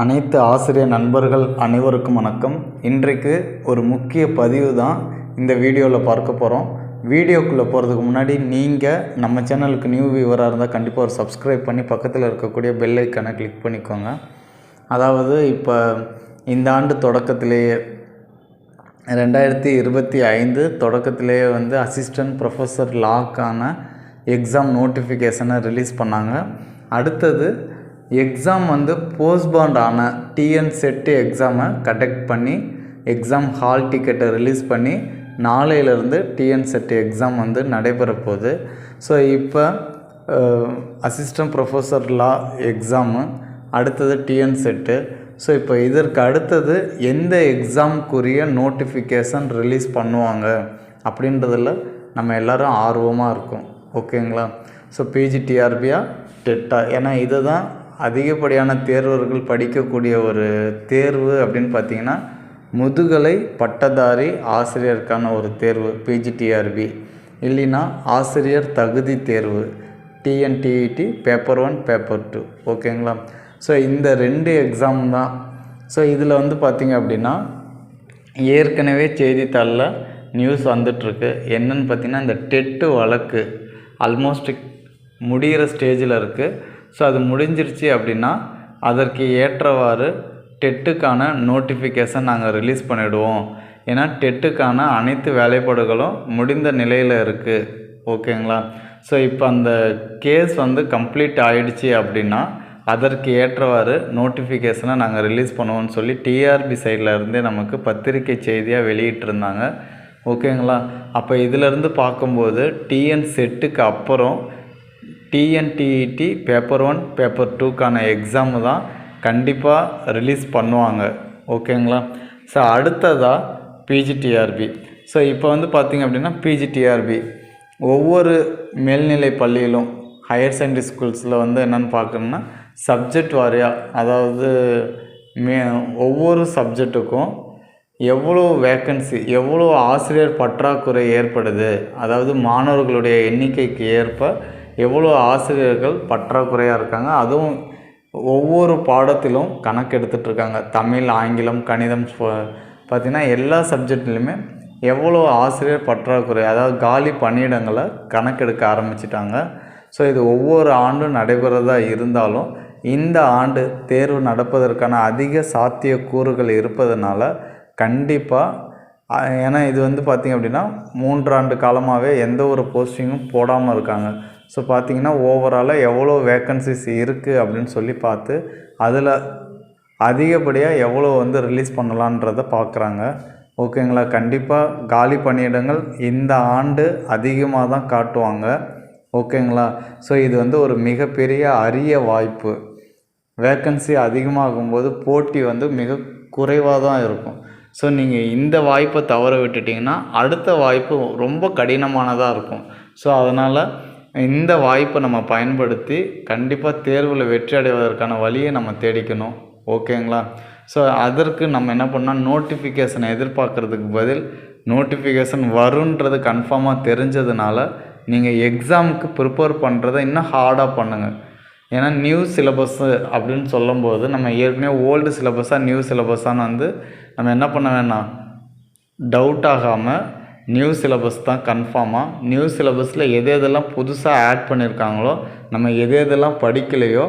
அனைத்து ஆசிரியர் நண்பர்கள் அனைவருக்கும் வணக்கம். இன்றைக்கு ஒரு முக்கிய பதிவு தான் இந்த வீடியோவில் பார்க்க போகிறோம் வீடியோக்குள்ளே போகிறதுக்கு முன்னாடி நீங்கள் நம்ம சேனலுக்கு நியூ வியூவராக இருந்தால் கண்டிப்பாக ஒரு சப்ஸ்கிரைப் பண்ணி பக்கத்தில் இருக்கக்கூடிய பெல் ஐக்கனை கிளிக் பண்ணிக்கோங்க. அதாவது இப்போ இந்த ஆண்டு தொடக்கத்திலேயே ரெண்டாயிரத்தி இருபத்தி ஐந்து தொடக்கத்திலேயே வந்து அசிஸ்டன்ட் ப்ரொஃபஸர் லாக்கான எக்ஸாம் நோட்டிஃபிகேஷனை ரிலீஸ் பண்ணாங்க. அடுத்தது எக்ஸாம் வந்து போஸ்ட்பாண்ட் ஆன டிஎன் செட்டு எக்ஸாமை கண்டக்ட் பண்ணி எக்ஸாம் ஹால் டிக்கெட்டை ரிலீஸ் பண்ணி நாளையிலேருந்து டிஎன் செட்டு எக்ஸாம் வந்து நடைபெற போகுது ஸோ இப்போ அசிஸ்டன்ட் ப்ரொஃபஸர் லா எக்ஸாமு அடுத்தது டிஎன் செட்டு ஸோ இப்போ இதற்கு அடுத்தது எந்த எக்ஸாமுக்குரிய நோட்டிஃபிகேஷன் ரிலீஸ் பண்ணுவாங்க அப்படின்றதில் நம்ம எல்லோரும் ஆர்வமாக இருக்கும். ஓகேங்களா ஸோ பிஜிடிஆர்பியா டெட்டா ஏன்னா இதை தான் அதிகப்படியான தேர்வர்கள் படிக்கக்கூடிய ஒரு தேர்வு அப்படின்னு பார்த்தீங்கன்னா முதுகலை பட்டதாரி ஆசிரியருக்கான ஒரு தேர்வு பிஜிடிஆர்பி இல்லைன்னா ஆசிரியர் தகுதி தேர்வு TNTET paper one paper two ஓகேங்களா ஸோ இந்த ரெண்டு எக்ஸாம் தான். ஸோ இதில் வந்து பார்த்திங்க அப்படின்னா ஏற்கனவே செய்தித்தாளில் நியூஸ் வந்துட்டுருக்கு. என்னன்னு பார்த்தீங்கன்னா இந்த டெட்டு வழக்கு ஆல்மோஸ்ட் முடிகிற ஸ்டேஜில் இருக்குது ஸோ அது முடிஞ்சிருச்சு அப்படின்னா அதற்கு ஏற்றவாறு டெட்டுக்கான நோட்டிஃபிகேஷன் நாங்கள் ரிலீஸ் பண்ணிவிடுவோம் ஏன்னா டெட்டுக்கான அனைத்து வேலைப்பாடுகளும் முடிந்த நிலையில் இருக்குது ஓகேங்களா ஸோ இப்போ அந்த கேஸ் வந்து கம்ப்ளீட் ஆகிடுச்சி அப்படின்னா அதற்கு ஏற்றவாறு நோட்டிஃபிகேஷனை நாங்கள் ரிலீஸ் பண்ணுவோம்னு சொல்லி டிஆர்பி சைடில் இருந்தே நமக்கு பத்திரிக்கை செய்தியாக வெளியிட்டிருந்தாங்க. ஓகேங்களா அப்போ இதிலேருந்து பார்க்கும்போது டிஎன் செட்டுக்கு அப்புறம் டிஎன்டிஇடி பேப்பர் ஒன் பேப்பர் டூக்கான எக்ஸாமு தான் கண்டிப்பாக ரிலீஸ் பண்ணுவாங்க. ஓகேங்களா ஸோ அடுத்ததாக பிஜிடிஆர்பி ஸோ இப்போ வந்து பார்த்திங்க அப்படின்னா பிஜிடிஆர்பி ஒவ்வொரு மேல்நிலை பள்ளியிலும் ஹையர் செகண்டரி ஸ்கூல்ஸில் வந்து என்னென்னு பார்க்கணுன்னா சப்ஜெக்ட் வாரியாக அதாவது மே ஒவ்வொரு சப்ஜெக்ட்டுக்கும் எவ்வளோ வேக்கன்சி எவ்வளோ ஆசிரியர் பற்றாக்குறை ஏற்படுது அதாவது மாணவர்களுடைய எண்ணிக்கைக்கு ஏற்ப எவ்வளோ ஆசிரியர்கள் பற்றாக்குறையாக இருக்காங்க அதுவும் ஒவ்வொரு பாடத்திலும் கணக்கு எடுத்துகிட்ருக்காங்க தமிழ் ஆங்கிலம் கணிதம் பார்த்திங்கன்னா எல்லா சப்ஜெக்ட்லேயுமே எவ்வளோ ஆசிரியர் பற்றாக்குறை அதாவது காலி பணியிடங்களை கணக்கெடுக்க ஆரம்பிச்சிட்டாங்க. ஸோ இது ஒவ்வொரு ஆண்டும் நடைபெறதா இருந்தாலும் இந்த ஆண்டு தேர்வு நடப்பதற்கான அதிக சாத்தியக்கூறுகள் இருப்பதனால கண்டிப்பாக ஏன்னா இது வந்து பார்த்திங்க அப்படின்னா மூன்றாண்டு காலமாகவே எந்த ஒரு போஸ்டிங்கும் போடாமல் இருக்காங்க. ஸோ பார்த்திங்கன்னா ஓவராலாக எவ்வளோ வேக்கன்சிஸ் இருக்குது அப்படின்னு சொல்லி பார்த்து அதில் அதிகப்படியாக எவ்வளோ வந்து ரிலீஸ் பண்ணலான்றதை பார்க்குறாங்க ஓகேங்களா கண்டிப்பாக காலி பணியிடங்கள் இந்த ஆண்டு அதிகமாக தான் காட்டுவாங்க. ஓகேங்களா ஸோ இது வந்து ஒரு மிகப்பெரிய அரிய வாய்ப்பு. வேக்கன்சி அதிகமாகும்போது போட்டி வந்து மிக குறைவாக தான் இருக்கும். ஸோ நீங்கள் இந்த வாய்ப்பை தவற விட்டுட்டிங்கன்னா அடுத்த வாய்ப்பு ரொம்ப கடினமானதாக இருக்கும். ஸோ அதனால் இந்த வாய்ப்பை நம்ம பயன்படுத்தி கண்டிப்பாக தேர்வில் வெற்றி அடைவதற்கான வழியை நம்ம தேடிக்கணும். ஓகேங்களா? ஸோ அதற்கு நம்ம என்ன பண்ணால் நோட்டிஃபிகேஷனை எதிர்பார்க்குறதுக்கு பதில் நோட்டிஃபிகேஷன் வருன்றது கன்ஃபார்மாக தெரிஞ்சதுனால நீங்கள் எக்ஸாமுக்கு ப்ரிப்பேர் பண்ணுறதை இன்னும் ஹார்டாக பண்ணுங்கள் ஏன்னா நியூ சிலபஸ்ஸு அப்படின்னு சொல்லும்போது நம்ம ஏற்கனவே ஓல்டு சிலபஸாக நியூ சிலபஸான்னு வந்து நம்ம என்ன பண்ண வேணாம்? டவுட் ஆகாமல் நியூ சிலபஸ் தான் கன்ஃபார்மாக நியூ சிலபஸில் எது எதெல்லாம் புதுசாக ஆட் பண்ணியிருக்காங்களோ நம்ம எது எதெல்லாம் படிக்கலையோ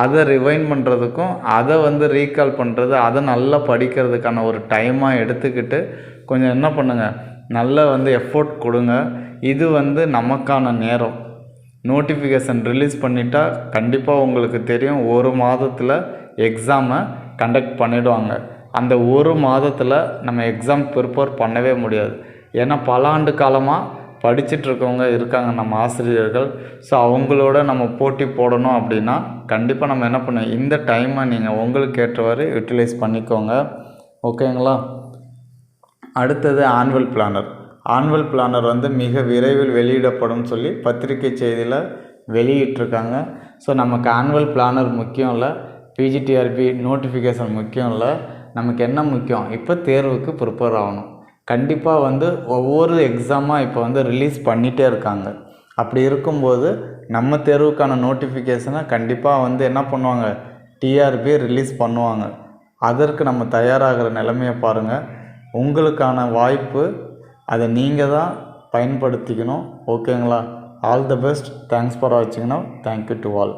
அதை ரிவைன் பண்ணுறதுக்கும் அதை வந்து ரீகால் பண்ணுறது அதை நல்லா படிக்கிறதுக்கான ஒரு டைமாக எடுத்துக்கிட்டு கொஞ்சம் என்ன பண்ணுங்கள் நல்லா வந்து எஃபோர்ட் கொடுங்க. இது வந்து நமக்கான நேரம். நோட்டிஃபிகேஷன் ரிலீஸ் பண்ணிட்டா கண்டிப்பாக உங்களுக்கு தெரியும் ஒரு மாதத்தில் எக்ஸாமை கண்டக்ட் பண்ணிவிடுவாங்க அந்த ஒரு மாதத்தில் நம்ம எக்ஸாம் ப்ரிப்பேர் பண்ணவே முடியாது. ஏன்னா பல ஆண்டு காலமாக படிச்சிட்ருக்கவங்க இருக்காங்க நம்ம ஆசிரியர்கள். ஸோ அவங்களோட நம்ம போட்டி போடணும் அப்படின்னா கண்டிப்பாக நம்ம என்ன பண்ண இந்த டைமை நீங்கள் உங்களுக்கு ஏற்றவாறு யூட்டிலைஸ் பண்ணிக்கோங்க. ஓகேங்களா அடுத்தது ஆனுவல் பிளானர் ஆனுவல் பிளானர் வந்து மிக விரைவில் வெளியிடப்படும் சொல்லி பத்திரிகை செய்தியில் வெளியிட்டிருக்காங்க. ஸோ நமக்கு ஆனுவல் பிளானர் முக்கியம் இல்லை. பிஜிடிஆர்பி நோட்டிஃபிகேஷன் முக்கியம் இல்லை. நமக்கு என்ன முக்கியம்? இப்போ தேர்வுக்கு ப்ரிப்பேர் ஆகணும். கண்டிப்பாக வந்து ஒவ்வொரு எக்ஸாமாக இப்போ வந்து ரிலீஸ் பண்ணிகிட்டே இருக்காங்க. அப்படி இருக்கும்போது நம்ம தேர்வுக்கான நோட்டிஃபிகேஷனை கண்டிப்பாக வந்து என்ன பண்ணுவாங்க? டிஆர்பி ரிலீஸ் பண்ணுவாங்க. அதற்கு நம்ம தயாராகிற நிலைமையை பாருங்கள் உங்களுக்கான வாய்ப்பு அதை நீங்கள் தான் பயன்படுத்திக்கணும். ஓகேங்களா all the best thanks for வாட்சிங்னா thank you to all